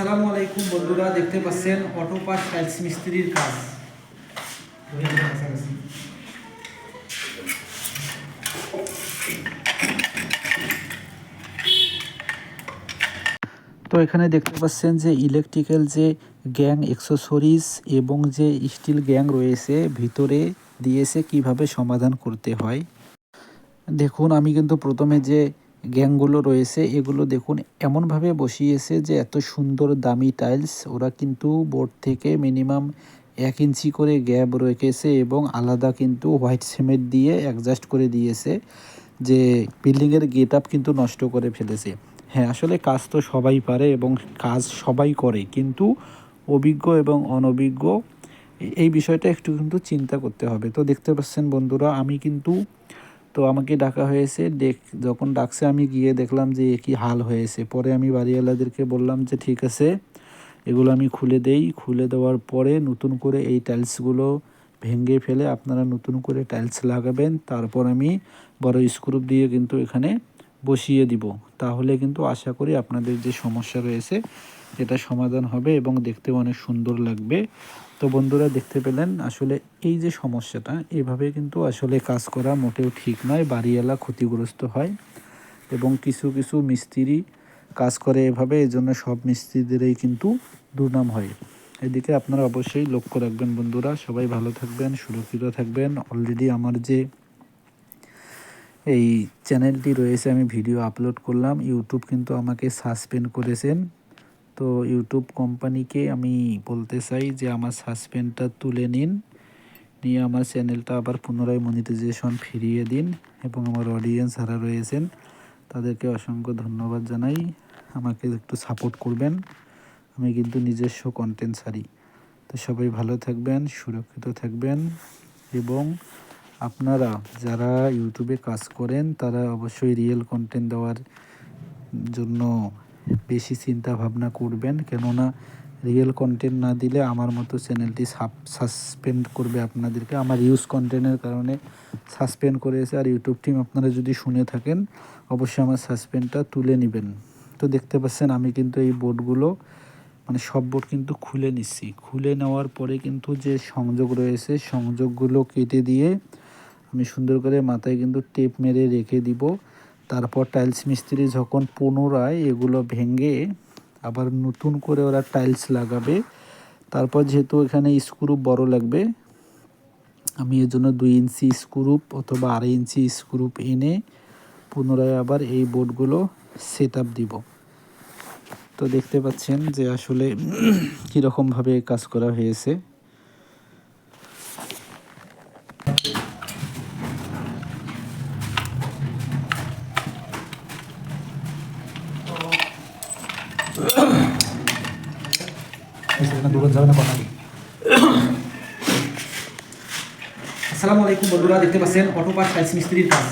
আসসালামু আলাইকুম বন্ধুরা, দেখতে পাচ্ছেন অটোপাস টাইলস মিস্ত্রির কাজ। তো এখানে দেখতে পাচ্ছেন যে ইলেকট্রিক্যাল যে গ্যাং এক্সেসরিজ এবং যে স্টিল গ্যাং রয়েছে, ভিতরে দিয়েছে কীভাবে সমাধান করতে হয়। দেখুন, আমি কিন্তু প্রথমে যে গ্যাংগুলো রয়েছে, এগুলো দেখুন, এমনভাবে বসিয়েছে যে এত সুন্দর দামি টাইলস, ওরা কিন্তু বোর্ড থেকে মিনিমাম এক ইঞ্চি করে গ্যাপ রেখেছে এবং আলাদা কিন্তু হোয়াইট সিমেন্ট দিয়ে অ্যাডজাস্ট করে দিয়েছে যে বিল্ডিংয়ের গেট আপ কিন্তু নষ্ট করে ফেলেছে। হ্যাঁ আসলে কাজ তো সবাই পারে এবং কাজ সবাই করে, কিন্তু অভিজ্ঞ এবং অনভিজ্ঞ এই বিষয়টা একটু কিন্তু চিন্তা করতে হবে। তো দেখতে পাচ্ছেন বন্ধুরা, আমি কিন্তু তো আমাকে ডাকা হয়েছে, দেখ, যখন ডাকছে আমি গিয়ে দেখলাম যে একই হাল হয়েছে। পরে আমি বাড়িওয়ালাদেরকে বললাম যে ঠিক আছে, এগুলো আমি খুলে দেই। খুলে দেওয়ার পরে নতুন করে এই টাইলসগুলো ভেঙে ফেলে আপনারা নতুন করে টাইলস লাগাবেন। তারপর আমি বড় স্ক্রুপ দিয়ে কিন্তু এখানে বসিয়ে দিব। তাহলে কিন্তু আশা করি আপনাদের যে সমস্যা রয়েছে, এটা সমাধান হবে এবং দেখতে অনেক সুন্দর লাগবে। তো বন্ধুরা, দেখতে পেলেন, আসলে এই যে সমস্যাটা, এভাবে কিন্তু আসলে কাজ করা মোটেও ঠিক নয়, বাড়িওয়ালা ক্ষতিগ্রস্ত হয় এবং কিছু কিছু মিস্ত্রি কাজ করে এভাবে এই জন্য সব মিস্ত্রিদেরই কিন্তু দুর্নাম হয়। এদিকে আপনারা অবশ্যই লক্ষ্য রাখবেন বন্ধুরা, সবাই ভালো থাকবেন, সুরক্ষিত থাকবেন। অলরেডি আমার যে এই চ্যানেলটি রয়েছে, আমি ভিডিও আপলোড করলাম। ইউটিউব কিন্তু আমাকে সাসপেন্ড করেছেন। তো ইউটিউব কোম্পানিকে আমি বলতে চাই যে, আমার সাসপেন্ডটা তুলে নিন। নিয়ে আমার চ্যানেলটা আবার পুনরায় মনিটাইজেশন ফিরিয়ে দিন এবং আমার অডিয়েন্স যারা রয়েছেন, তাদেরকে অসংখ্য ধন্যবাদ জানাই। আমাকে একটু সাপোর্ট করবেন। আমি কিন্তু নিজস্ব কন্টেন্ট ছাড়ি। তো সবাই ভালো থাকবেন, সুরক্ষিত থাকবেন এবং আপনারা যারা ইউটিউবে কাজ করেন, তারা অবশ্যই রিয়েল কন্টেন্ট দেওয়ার জন্য বেশি চিন্তা ভাবনা করবেন। কেননা রিয়েল কন্টেন্ট না দিলে আমার মতো চ্যানেলটি সাসপেন্ড করবে আপনাদেরকে। আমার ইউজ কন্টেন্টের কারণে সাসপেন্ড করেছে আর ইউটিউব টিম আপনারা যদি শুনে থাকেন, অবশ্যই আমার সাসপেন্ডটা তুলে নেবেন। তো দেখতে পাচ্ছেন, আমি কিন্তু এই বোর্ডগুলো মানে সব বোর্ড কিন্তু খুলে নিচ্ছি। খুলে নেওয়ার পরে কিন্তু যে সংযোগ রয়েছে, সংযোগগুলো কেটে দিয়ে আমি সুন্দর করে মাথায় কিন্তু টেপ মেরে রেখে দিব। তারপর টাইলস মিস্ত্রি যখন পুনরায় এগুলো ভেঙে আবার নতুন করে ওরা টাইলস লাগাবে। তারপর যেহেতু এখানে স্ক্রু বড় লাগবে, আমি এর জন্য দুই ইঞ্চি স্ক্রুপ অথবা আড়াই ইঞ্চি স্ক্রুপ এনে পুনরায় আবার এই বোর্ডগুলো সেট আপ দিব। তো দেখতে পাচ্ছেন যে আসলে কীরকমভাবে কাজ করা হয়েছে। আসসালামু আলাইকুম বন্ধুরা দেখতে পাচ্ছেন অটোপাস টাইলস মিস্ত্রির কাজ।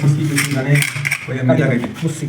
বুঝছি বুঝছি মানে ওই আমি লাগাই বুঝছি